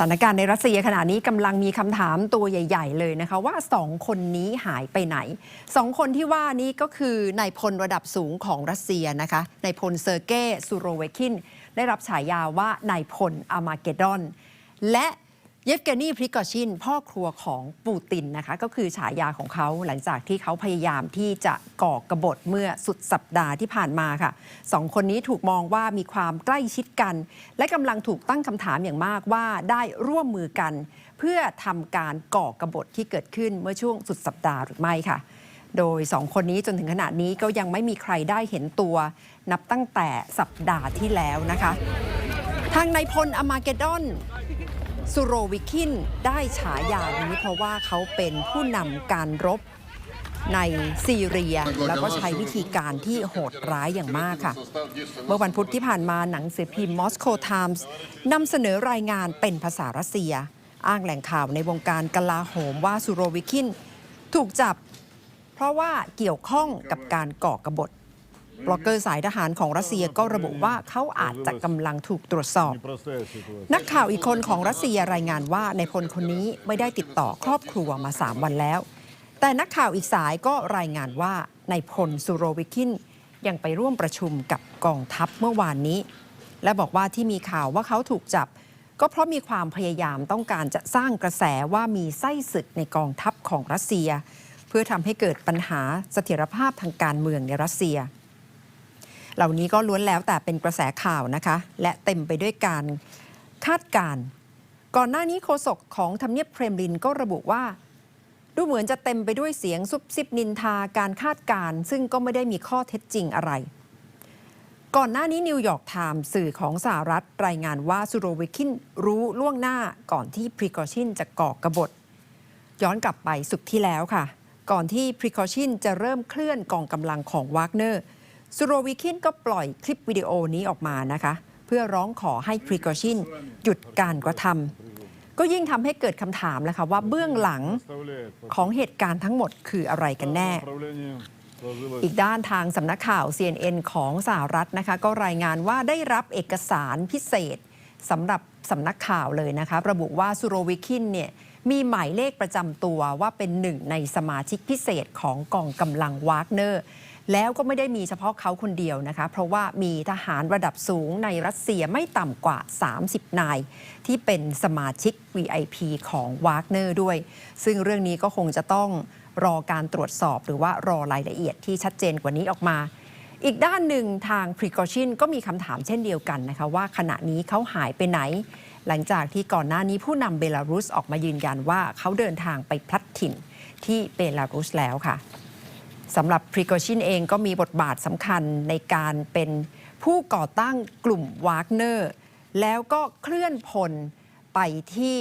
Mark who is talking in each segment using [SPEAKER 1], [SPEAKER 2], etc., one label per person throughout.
[SPEAKER 1] สถานการณ์ในรัสเซียขณะนี้กำลังมีคำถามตัวใหญ่ ๆ เลยนะคะ ว่าสองคนนี้หายไปไหนสองคนที่ว่านี้ก็คือนายพลระดับสูงของรัสเซียนะคะนายพลเซอร์เก้ซูโรเวคิน ได้รับฉายาว่านายพลอามาเกดอน และ เยฟเกนีพริกอชิน พ่อครัวของปูตินนะคะ ก็คือฉายาของเขาหลังจากที่เขาพยายามที่จะก่อกบฏเมื่อสุดสัปดาห์ที่ผ่านมาค่ะสองคนนี้ถูกมองว่ามีความใกล้ชิดกัน และกำลังถูกตั้งคำถามอย่างมากว่าได้ร่วมมือกัน เพื่อทำการก่อกบฏที่เกิดขึ้นเมื่อช่วงสุดสัปดาห์หรือไม่ค่ะโดยสองคนนี้จนถึงขณะนี้ก็ยังไม่มีใครได้เห็นตัว นับตั้งแต่สัปดาห์ที่แล้วนะคะ ทางนายพลอมาเกดอน ซูโรวิคินได้ฉายานี้เพราะว่าเขาเป็นผู้นำการรบในซีเรียแล้วก็ใช้วิธีการที่โหดร้ายอย่างมากค่ะ เมื่อวันพุธที่ผ่านมาหนังสือพิมพ์ Moscow Times นำเสนอรายงานเป็นภาษารัสเซีย อ้างแหล่งข่าวในวงการกลาโหมว่าซูโรวิคิน ถูกจับ เพราะว่าเกี่ยวข้องกับการก่อกบฏ บล็อกเกอร์สายทหารของรัสเซียก็ระบุว่าเขาอาจจะกำลังถูกตรวจสอบ นักข่าวอีกคนของรัสเซียรายงานว่าในพลคนนี้ไม่ได้ติดต่อครอบครัวมา 3 วันแล้ว แต่นักข่าวอีกสายก็รายงานว่าในพลซูโรวิคินยังไปร่วมประชุมกับกองทัพเมื่อวานนี้ และบอกว่าที่มีข่าวว่าเขาถูกจับ ก็เพราะมีความพยายามต้องการจะสร้างกระแสว่ามีไส้ศึกในกองทัพของรัสเซีย เพื่อทำให้เกิดปัญหาเสถียรภาพทางการเมืองในรัสเซีย เหล่านี้ก็ล้วนแล้วแต่เป็นกระแสข่าวนะคะ และเต็มไปด้วยการคาดการณ์ก่อนหน้านี้โฆษกของทำเนียบเครมลินก็ระบุว่า ดูเหมือนจะเต็มไปด้วยเสียงซุบซิบนินทาการคาดการณ์ซึ่งก็ไม่ได้มีข้อเท็จจริงอะไร ก่อนหน้านี้นิวยอร์กไทม์สื่อของสหรัฐรายงานว่าซูโรวิคินรู้ล่วงหน้าก่อนที่พริกอชินจะก่อกระบฏย้อนกลับไปสุดที่แล้วค่ะ ก่อนที่พริคอชินจะเริ่มเคลื่อนกองกำลังของวากเนอร์ ซูโรวิคินก็ปล่อยคลิปวิดีโอนี้ออกมานะคะ เพื่อร้องขอให้พรีกอชินหยุดการกระทำก็ยิ่งทำให้เกิดคำถามแล้วค่ะว่าเบื้องหลังของเหตุการณ์ทั้งหมดคืออะไรกันแน่ อีกด้านทางสำนักข่าว CNN ของสหรัฐนะคะ ก็รายงานว่าได้รับเอกสารพิเศษสำหรับสำนักข่าวเลยนะคะ ระบุว่าซูโรวิคินเนี่ยมีหมายเลขประจำตัวว่าเป็นหนึ่งในสมาชิกพิเศษของกองกำลังวากเนอร์ แล้วก็ไม่ได้มีเฉพาะเขาคนเดียวนะคะ เพราะว่ามีทหารระดับสูงในรัสเซียไม่ต่ำกว่า 30 นาย ที่เป็นสมาชิก VIP ของวากเนอร์ด้วย ซึ่งเรื่องนี้ก็คงจะต้องรอการตรวจสอบหรือว่ารอรายละเอียดที่ชัดเจนกว่านี้ออกมา อีกด้านหนึ่งทาง Precaution ก็มีคำถามเช่นเดียวกันนะคะว่าขณะนี้เขาหายไปไหน หลังจากที่ก่อนหน้านี้ผู้นำเบลารุสออกมายืนยันว่าเขาเดินทางไปพลัดถิ่นที่เบลารุสแล้วค่ะ สำหรับ Precaution เองก็มีบทบาทสำคัญในการเป็นผู้ก่อตั้งกลุ่มวากเนอร์ แล้วก็เคลื่อนพลไปที่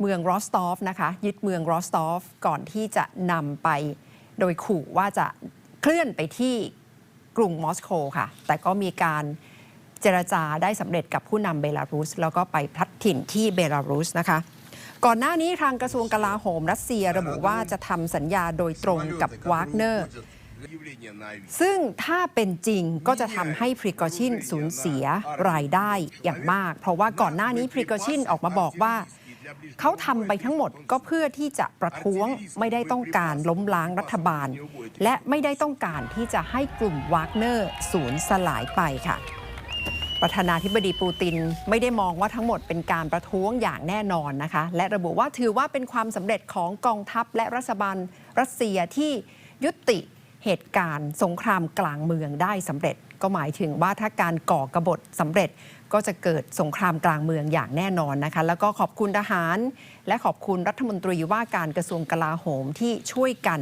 [SPEAKER 1] เมืองรอสตอฟนะคะ ยึดเมืองรอสตอฟก่อนที่จะนำไปโดยขู่ว่าจะเคลื่อนไปที่กรุงมอสโกค่ะ แต่ก็มีการเจรจาได้สำเร็จกับผู้นำเบลารุส แล้วก็ไปพลัดถิ่นที่เบลารุสนะคะ ก่อนหน้านี้ทางกระทรวงกลาโหมรัสเซียระบุว่าจะทำสัญญาโดยตรงกับวากเนอร์ ซึ่งถ้าเป็นจริงก็จะทำให้พริกอชินสูญเสียรายได้อย่างมาก เพราะว่าก่อนหน้านี้พริกอชินออกมาบอกว่า เขาทำไปทั้งหมดก็เพื่อที่จะประท้วงไม่ได้ต้องการล้มล้างรัฐบาล และไม่ได้ต้องการที่จะให้กลุ่มวากเนอร์สูญสลายไปค่ะ ประธานาธิบดีปูตินไม่ได้มองว่าทั้งหมดเป็นการประท้วงอย่างแน่นอนนะคะ และระบุว่าถือว่าเป็นความสำเร็จของกองทัพและรัฐบาลรัสเซียที่ยุติเหตุการณ์สงครามกลางเมืองได้สำเร็จ ก็หมายถึงว่าถ้าการก่อกบฏสำเร็จก็จะเกิดสงครามกลางเมืองอย่างแน่นอนนะคะ แล้วก็ขอบคุณทหาร และขอบคุณรัฐมนตรีว่าการกระทรวงกลาโหมที่ช่วยกัน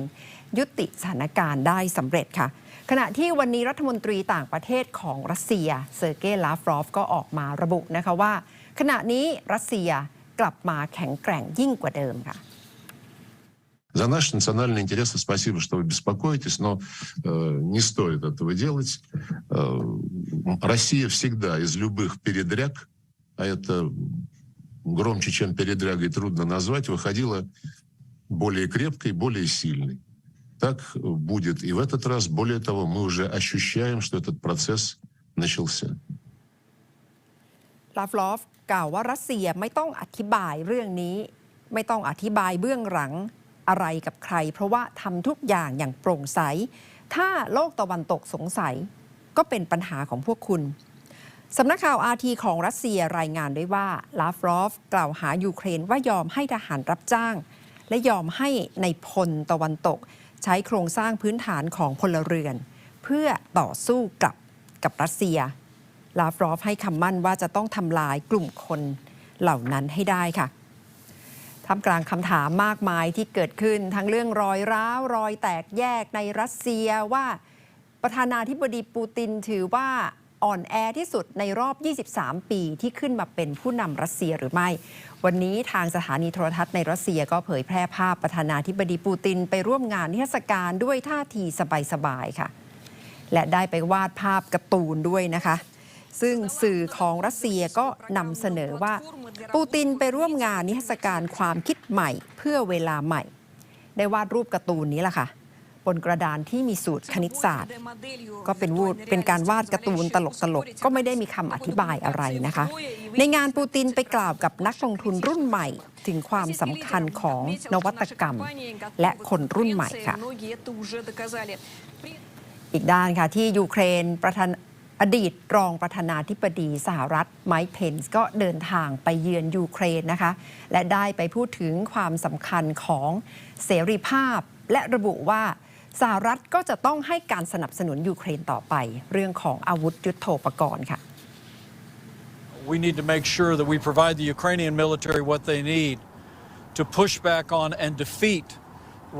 [SPEAKER 1] ยุติสถานการณ์ได้สำเร็จค่ะ ขณะที่วันนี้รัฐมนตรีต่างประเทศของรัสเซียเซอร์เกย์ลาฟรอฟก็ออกมาระบุนะคะว่า ขณะนี้รัสเซียกลับมาแข็งแกร่งยิ่งกว่าเดิมค่ะ
[SPEAKER 2] За наши национальные интересы спасибо, что вы беспокоитесь, но э, не стоит этого делать. Э, Россия всегда из любых передряг, а это громче, чем передрягой трудно назвать, выходила более крепкой, более сильной. Так будет и в этот раз. Более того, мы уже ощущаем, что этот процесс начался.
[SPEAKER 1] ลาฟลอฟกล่าวว่ารัสเซียไม่ต้องอธิบายเรื่องนี้ ไม่ต้องอธิบายเบื้องหลัง อะไรกับใคร เพราะว่าทำทุกอย่างอย่างโปร่งใส ถ้าโลกตะวันตกสงสัย ก็เป็นปัญหาของพวกคุณสำนักข่าวอาทีของรัสเซียรายงานด้วยว่าลาฟรอฟกล่าวหายูเครนว่ายอมให้ทหารรับจ้าง และยอมให้ในพลตะวันตก ใช้โครงสร้างพื้นฐานของพลเรือน เพื่อต่อสู้กับกับรัสเซียลาฟรอฟให้คำมั่นว่าจะต้องทำลายกลุ่มคนเหล่านั้นให้ได้ค่ะ ท่ามกลางคำถามมากมายที่เกิดขึ้น ทั้งเรื่องรอยร้าวรอยแตกแยกในรัสเซียว่าประธานาธิบดีปูตินถือว่าอ่อนแอที่สุดในรอบ 23 ปีที่ขึ้นมาเป็นผู้นำรัสเซียหรือไม่ วันนี้ทางสถานีโทรทัศน์ในรัสเซียก็เผยแพร่ภาพประธานาธิบดีปูตินไปร่วมงานนิทรรศการด้วยท่าทีสบายๆค่ะ และได้ไปวาดภาพการ์ตูนด้วยนะคะ ซึ่งสื่อของรัสเซียก็นำเสนอว่า ปูตินไปร่วมงานนิทรรศการความคิดใหม่เพื่อเวลาใหม่ ได้วาดรูปการ์ตูนนี้แหละค่ะ บนกระดานที่มีสูตรคณิตศาสตร์ ก็เป็นวูดเป็นการวาดการ์ตูนตลกๆก็ไม่ได้มีคำอธิบายอะไรนะคะ ในงานปูตินไปกล่าวกับนักลงทุนรุ่นใหม่ ถึงความสำคัญของนวัตกรรม และคนรุ่นใหม่ค่ะ อีกด้านค่ะที่ยูเครนประธาน อดีตรองประธานาธิบดีสหรัฐไมค์เพนส์ก็เดินทางไปเยือนยูเครนนะคะ และได้ไปพูดถึงความสำคัญของเสรีภาพ และระบุว่าสหรัฐก็จะต้องให้การสนับสนุนยูเครนต่อไป เรื่องของอาวุธยุโทโธปกรณ์ค่ะ
[SPEAKER 3] We need to make sure that we provide the Ukrainian military what they need to push back on and defeat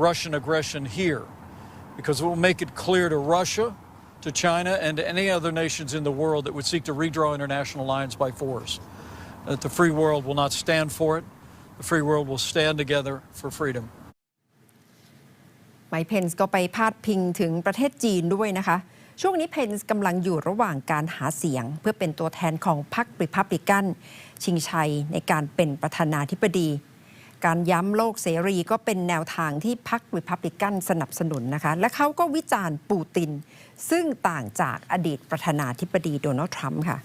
[SPEAKER 3] Russian aggression here. Because it will make it clear to Russia, to China, and to any other nations in the world that would seek to redraw international lines by force that the free world will not stand for it. The free world will stand together for freedom.
[SPEAKER 1] ไมเพนส์ก็ไปพาดพิงถึงประเทศจีนด้วยนะคะ ช่วงนี้เพนส์กำลังอยู่ระหว่างการหาเสียง เพื่อเป็นตัวแทนของพรรคริพับลิกัน ชิงชัยในการเป็นประธานาธิบดี การย้ำโลกเสรีก็เป็นแนวทางที่พรรคริพับลิกันสนับสนุนนะคะ และเขาก็วิจารณ์ปูติน ซึ่งต่างจากอดีตประธานาธิบดีโดนัลด์ทรัมป์ค่ะ